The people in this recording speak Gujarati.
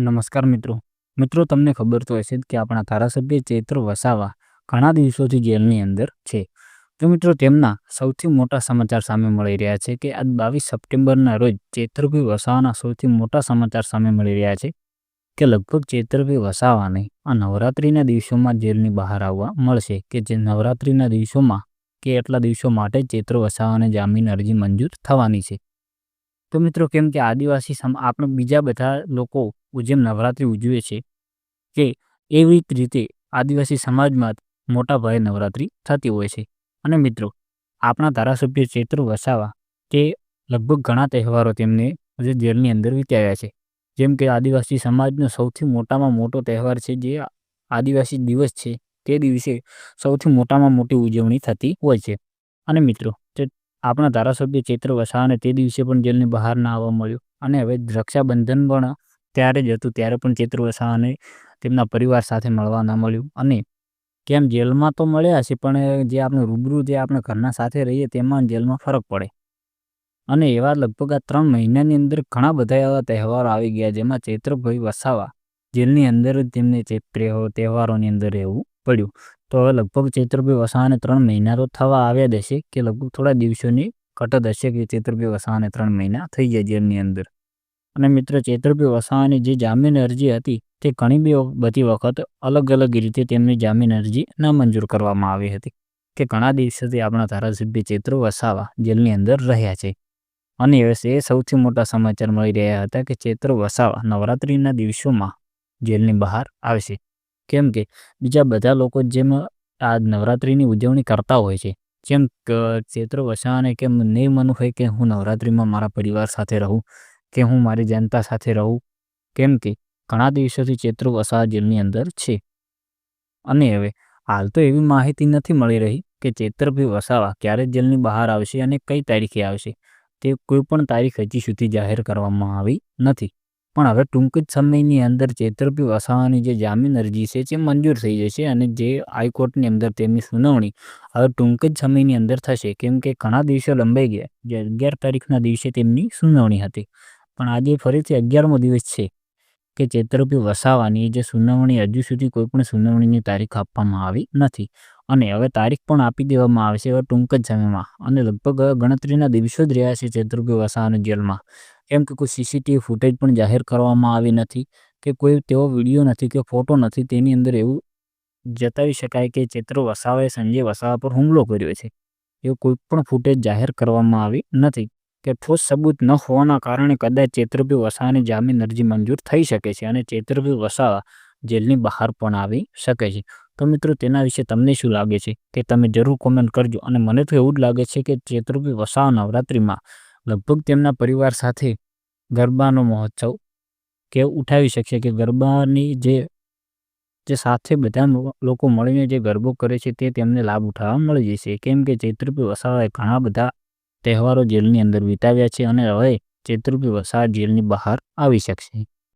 નમસ્કાર મિત્રો. મિત્રો, તમને ખબર તો હશે કે આપણા ધારાસભ્ય ચૈત્ર વસાવા ઘણા દિવસોથી જેલની અંદર છે. તો મિત્રો, તેમના સૌથી મોટા સમાચાર સામે મળી રહ્યા છે કે આજ બાવીસ સપ્ટેમ્બરના રોજ ચૈત્રભાઈ વસાવાના સૌથી મોટા સમાચાર સામે મળી રહ્યા છે કે લગભગ ચૈત્રભાઈ વસાવાને આ નવરાત્રિના દિવસોમાં જેલની બહાર આવવા મળશે કે જે નવરાત્રિના દિવસોમાં કે એટલા દિવસો માટે ચૈત્ર વસાવાને જામીન અરજી મંજૂર થવાની છે. તો મિત્રો, કેમ કે આદિવાસી સમ, આપણે બીજા બધા લોકો જેમ નવરાત્રિ ઉજવે છે કે એવી જ રીતે આદિવાસી સમાજમાં મોટા ભાઈ નવરાત્રિ થતી હોય છે. અને મિત્રો, આપણા ધારાસભ્ય ચૈત્ર વસાવા તે લગભગ ઘણા તહેવારો તેમને જે જેલની અંદર વિતાવ્યા છે. જેમ કે આદિવાસી સમાજનો સૌથી મોટામાં મોટો તહેવાર છે જે આદિવાસી દિવસ છે તે દિવસે સૌથી મોટામાં મોટી ઉજવણી થતી હોય છે. અને મિત્રો તે આપણા ધારાસભ્ય ચૈત્ર વસાવાને તે દિવસે પણ જેલની બહાર ના આવવા મળ્યું. અને હવે રક્ષાબંધન પણ ત્યારે જ હતું, ત્યારે પણ ચૈત્ર વસાવાને તેમના પરિવાર સાથે મળવા ન મળ્યું. અને કેમ જેલમાં તો મળ્યા છે, પણ જે આપણે રૂબરૂ જે આપણે ઘરના સાથે રહીએ તેમાં જેલમાં ફરક પડે. અને એવા લગભગ આ ત્રણ મહિનાની અંદર ઘણા બધા એવા તહેવારો આવી ગયા, જેમાં ચૈત્રભાઈ વસાવા જેલની અંદર જ તેમને તહેવારોની અંદર રહેવું પડ્યું. તો હવે લગભગ ચૈત્રભાઈ વસાવાને ત્રણ મહિના તો થવા આવ્યા જ હશે, કે લગભગ થોડા દિવસોની ઘટત હશે કે ચૈત્રભાઈ વસાવાને ત્રણ મહિના થઈ ગયા જેલની અંદર. અને મિત્ર ચેતરભાઈ વસાવાની જે જામીન અરજી હતી, તે ઘણી બી બધી વખત અલગ અલગ રીતે તેમની જામીન અરજી નામંજૂર કરવામાં આવી હતી, કે ઘણા દિવસોથી આપણા ધારાસભ્ય ચૈત્ર વસાવા જેલની અંદર રહ્યા છે. અને એ સૌથી મોટા સમાચાર મળી રહ્યા હતા કે ચેત્ર વસાવા નવરાત્રિના દિવસોમાં જેલની બહાર આવશે કેમ કે બીજા બધા લોકો જેમ આ નવરાત્રિની ઉજવણી કરતા હોય છે, જેમ ચેત્ર વસાવાને કેમ નહીં મન હોય કે હું નવરાત્રિમાં મારા પરિવાર સાથે રહું કે હું મારી જનતા સાથે રહું? કેમ કે ઘણા દિવસોથી ચૈત્ર વસાવા જેલની અંદર છે. અને હવે હાલ તો એવી માહિતી નથી મળી રહી કે ચૈત્રભાઈ વસાવા ક્યારે જેલની બહાર આવશે અને કઈ તારીખે આવશે. તે કોઈ પણ તારીખ હજી સુધી જાહેર કરવામાં આવી નથી. પણ હવે ટૂંક જ સમયની અંદર ચૈત્રભાઈ વસાવાની જે જામીન અરજી છે તે મંજૂર થઈ જશે અને જે હાઈકોર્ટની અંદર તેમની સુનાવણી હવે ટૂંક જ સમયની અંદર થશે. કેમ કે ઘણા દિવસો લંબાઈ ગયા. જે અગિયાર તારીખના દિવસે તેમની સુનાવણી હતી. પણ આજે ફરીથી અગિયારમો દિવસ છે કે ચૈત્રભાઈ વસાવાની, જે સુનાવણી હજુ સુધી કોઈ પણ સુનાવણીની તારીખ આપવામાં આવી નથી. અને હવે તારીખ પણ આપી દેવામાં આવે છે હવે ટૂંક જ સમયમાં. અને લગભગ ગણતરીના દિવસો જ રહ્યા છે ચૈત્રભાઈ વસાવાની જેલમાં. કેમ કે કોઈ સીસીટીવી ફૂટેજ પણ જાહેર કરવામાં આવી નથી કે કોઈ તેવો વીડિયો નથી કે ફોટો નથી તેની અંદર એવું જતાવી શકાય કે ચૈત્ર વસાવાએ સંજય વસાવા પર હુમલો કર્યો છે. એવું કોઈ પણ ફૂટેજ જાહેર કરવામાં આવી નથી. કે ઠોસ સબૂત ન હોવાના કારણે કદાચ ચેતરભી વસાવાની જામીન અરજી મંજૂર થઈ શકે છે અને ચેતરભી વસાવા જેલની બહાર પણ આવી શકે છે. તો મિત્રો, તેના વિશે તમને શું લાગે છે? તે તમે જરૂર કોમેન્ટ કરજો અને મને તો એવું જ લાગે છે કે ચેતરભી વસાવા નવરાત્રિમાં લગભગ તેમના પરિવાર સાથે ગરબાનો મહોત્સવ કે ઉઠાવી શકશે કે ગરબાની જે જે સાથે બધા લોકો મળીને જે ગરબો કરે છે તે તેમને લાભ ઉઠાવવા મળી જશે. કેમ કે ચૈત્રપી વસાવાએ ઘણા બધા તહેવારો જેલની અંદર વિતાવ્યા છે અને હવે ચૈત્રભાઈ વસાહત જેલની બહાર આવી શકશે.